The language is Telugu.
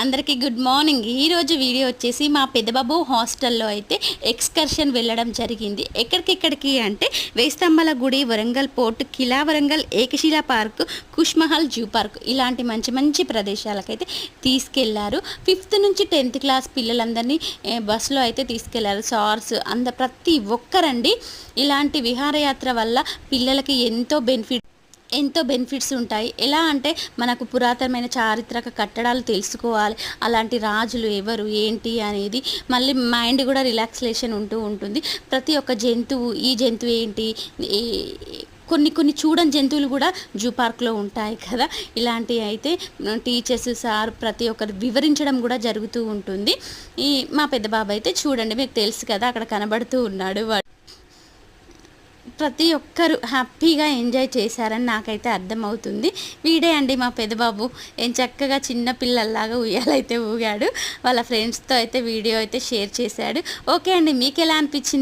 అందరికీ గుడ్ మార్నింగ్. ఈరోజు వీడియో వచ్చేసి మా పెద్దబాబు హాస్టల్లో అయితే ఎక్స్కర్షన్ వెళ్ళడం జరిగింది. ఎక్కడికెక్కడికి అంటే వేస్తంబల గుడి వరంగల్ పోర్ట్ కిలా Warangal Ekashila park Khush Mahal zoo park ఇలాంటి మంచి మంచి ప్రదేశాలకైతే తీసుకెళ్ళారు. ఫిఫ్త్ నుంచి టెన్త్ క్లాస్ పిల్లలందరినీ బస్సులో అయితే తీసుకెళ్ళారు. సార్స్ అంద ప్రతి ఒక్కరండి. ఇలాంటి విహారయాత్ర వల్ల పిల్లలకి ఎంతో బెనిఫిట్ ఎంతో బెనిఫిట్స్ ఉంటాయి. ఎలా అంటే మనకు పురాతనమైన చారిత్రక కట్టడాలు తెలుసుకోవాలి. అలాంటి రాజులు ఎవరు ఏంటి అనేది మళ్ళీ మైండ్ కూడా రిలాక్సేషన్ ఉంటూ ఉంటుంది. ప్రతి ఒక్క జంతువు ఈ జంతువు ఏంటి కొన్ని కొన్ని చూడని జంతువులు కూడా జూ పార్క్లో ఉంటాయి కదా. ఇలాంటివి అయితే టీచర్స్ సార్ ప్రతి ఒక్కరు వివరించడం కూడా జరుగుతూ ఉంటుంది. ఈ మా పెద్ద బాబు అయితే చూడండి మీకు తెలుసు కదా అక్కడ కనబడుతూ ఉన్నాడు ప్రతి ఒక్కరు హ్యాపీగా ఎంజాయ్ చేశారని నాకైతే అర్థమవుతుంది. వీడే అండి మా పెదబాబు. ఏం చక్కగా చిన్న పిల్లల్లాగా ఉయ్యాలైతే ఊగాడు. వాళ్ళ ఫ్రెండ్స్తో అయితే వీడియో అయితే షేర్ చేశాడు. ఓకే అండి మీకు ఎలా అనిపించింది?